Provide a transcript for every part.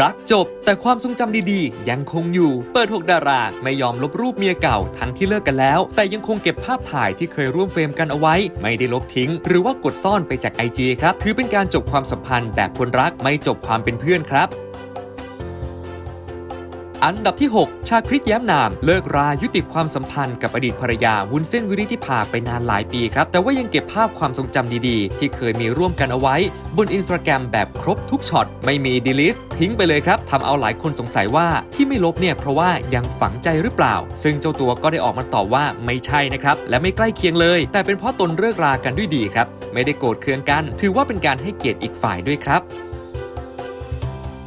รักจบ แต่ความทรงจำดีๆ ยังคงอยู่ เปิด 6 ดาราไม่ยอมลบรูปเมียเก่าทั้งที่เลิกกันแล้ว แต่ยังคงเก็บภาพถ่ายที่เคยร่วมเฟรมกันเอาไว้ ไม่ได้ลบทิ้ง หรือว่ากดซ่อนไปจาก IG ครับ ถือเป็นการจบความสัมพันธ์แบบคนรักไม่จบความเป็นเพื่อนครับ อันดับที่ 6 ชาคริตแย้มนาม เลิกรายุติความสัมพันธ์กับอดีตภรรยาวุ้นเส้นวิริธิภาไปนานหลายปีครับ แต่ว่ายังเก็บภาพความทรงจำดีๆ ที่เคยมีร่วมกันเอาไว้ บนอินสตาแกรมแบบครบทุกช็อต ไม่มีดีลิสทิ้งไปเลยครับทำเอาหลายคนสงสัยว่าที่ไม่ลบเนี่ยเพราะว่ายังฝังใจหรือเปล่า ซึ่งเจ้าตัวก็ได้ออกมาตอบว่าไม่ใช่นะครับ และไม่ใกล้เคียงเลย แต่เป็นเพราะตนเลิกรากันด้วยดีครับ ไม่ได้โกรธเคืองกัน ถือว่าเป็นการให้เกียรติอีกฝ่ายด้วยครับ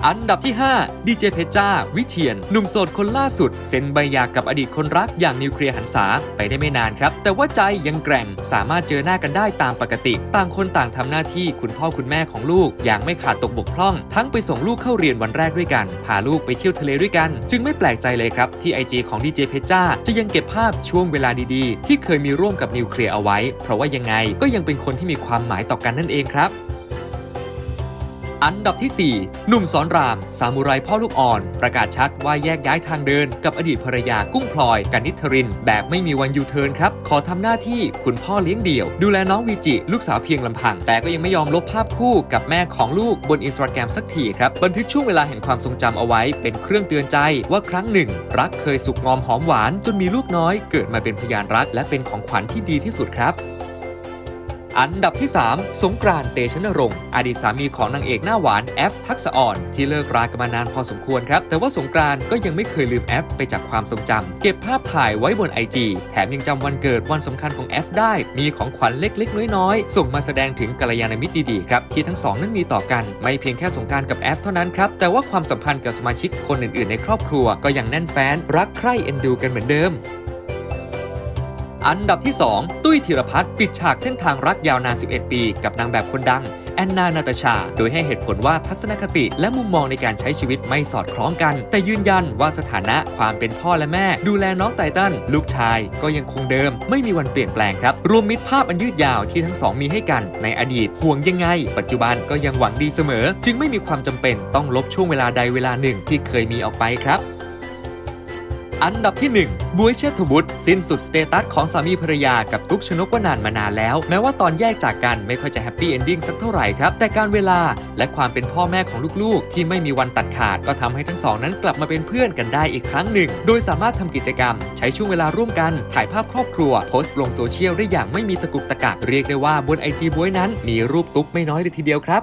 อันดับที่5ดีเจเพชจ้า วิเชียน หนุ่มโสดคนล่าสุด เซ็นใบหย่ากับอดีตคนรักอย่างนิวเคลียร์หันษาไปได้ไม่นานครับ แต่ว่าใจยังแกร่งสามารถเจอหน้ากันได้ตามปกติ ต่างคนต่างทำหน้าที่คุณพ่อคุณแม่ของลูก อย่างไม่ขาดตกบกพร่อง ทั้งไปส่งลูกเข้าเรียนวันแรกด้วยกัน พาลูกไปเที่ยวทะเลด้วยกัน จึงไม่แปลกใจเลยครับ ที่ไอจีของดีเจเพชจ้าจะยังเก็บภาพช่วงเวลาดีๆ ที่เคยมีร่วมกับนิวเคลียร์เอาไว้ เพราะว่ายังไงก็ยังเป็นคนที่มีความหมายต่อกันนั่นเองครับ อันดับที่ 4 หนุ่มสอนรามซามูไรพ่อลูกอ่อน ประกาศชัดว่าแยกย้ายทางเดิน กับอดีตภรรยากุ้งพลอยกนิษฐริน แบบไม่มีวันยูเทิร์นครับ ขอทำหน้าที่คุณพ่อเลี้ยงเดี่ยว ดูแลน้องวีจิ ลูกสาวเพียงลำพัง แต่ก็ยังไม่ยอมลบภาพคู่กับแม่ของลูกบนอินสตาแกรมสักทีครับ บันทึกช่วงเวลาแห่งความทรงจำเอาไว้ เป็นเครื่องเตือนใจว่าครั้งหนึ่ง รักเคยสุกงอมหอมหวาน จนมีลูกน้อย เกิดมาเป็นพยานรัก และเป็นของขวัญที่ดีที่สุดครับ อันดับที่ 3 สงกรานต์เตชะนรงค์อดีตสามีของนางเอกหน้าหวานแอฟทักษะอ่อน ที่เลิกรากันมานานพอสมควรครับ แต่ว่าสงกรานต์ก็ยังไม่เคยลืมแอฟไปจากความทรงจำเก็บภาพถ่ายไว้บน IG แถมยังจำวันเกิดวันสำคัญของแอฟได้ มีของขวัญเล็กๆ น้อยๆ ส่งมาแสดงถึงกัลยาณมิตรดีๆครับที่ทั้งสองนั้นมีต่อกัน ไม่เพียงแค่สงกรารกับแอฟเท่านั้นครับแต่ว่าความสัมพันธ์กับสมาชิกคนอื่นๆ ในครอบครัว ก็ยังแน่นแฟ้นรักใคร่เอ็นดูกันเหมือนเดิม อันดับที่ 2 ตุ้ยธีรพัฒน์ปิดฉากเส้นทางรักยาวนาน 11 ปี กับนางแบบคนดัง แอนนานาตาชา โดยให้เหตุผลว่าทัศนคติและมุมมองในการใช้ชีวิตไม่สอดคล้องกัน แต่ยืนยันว่าสถานะความเป็นพ่อและแม่ ดูแลน้องไตตันลูกชาย ก็ยังคงเดิม ไม่มีวันเปลี่ยนแปลงครับ รวมมิตรภาพอันยืดยาวที่ทั้งสองมีให้กันในอดีตห่วงยังไง ปัจจุบันก็ยังหวังดีเสมอ จึงไม่มีความจำเป็นต้องลบช่วงเวลาใดเวลาหนึ่งที่เคยมีออกไปครับ อันดับที่ 1บวยเชษฐวุฒิสิ้นสุดสเตตัสของสามีภรรยากับตุ๊กชนกวานานมานานแล้ว แม้ว่าตอนแยกจากกันไม่ค่อยจะแฮปปี้เอนดิ้งสักเท่าไหร่ครับ แต่การเวลาและความเป็นพ่อแม่ของลูกๆ ที่ไม่มีวันตัดขาดก็ทำให้ทั้งสองนั้นกลับมาเป็นเพื่อนกันได้อีกครั้งหนึ่ง โดยสามารถทำกิจกรรม ใช้ช่วงเวลาร่วมกัน ถ่ายภาพครอบครัว โพสต์ลงโซเชียลได้อย่างไม่มีตะกุกตะกักเรียกได้ว่าบนไอจีบวยนั้น มีรูปตุ๊กไม่น้อยเลยทีเดียวครับ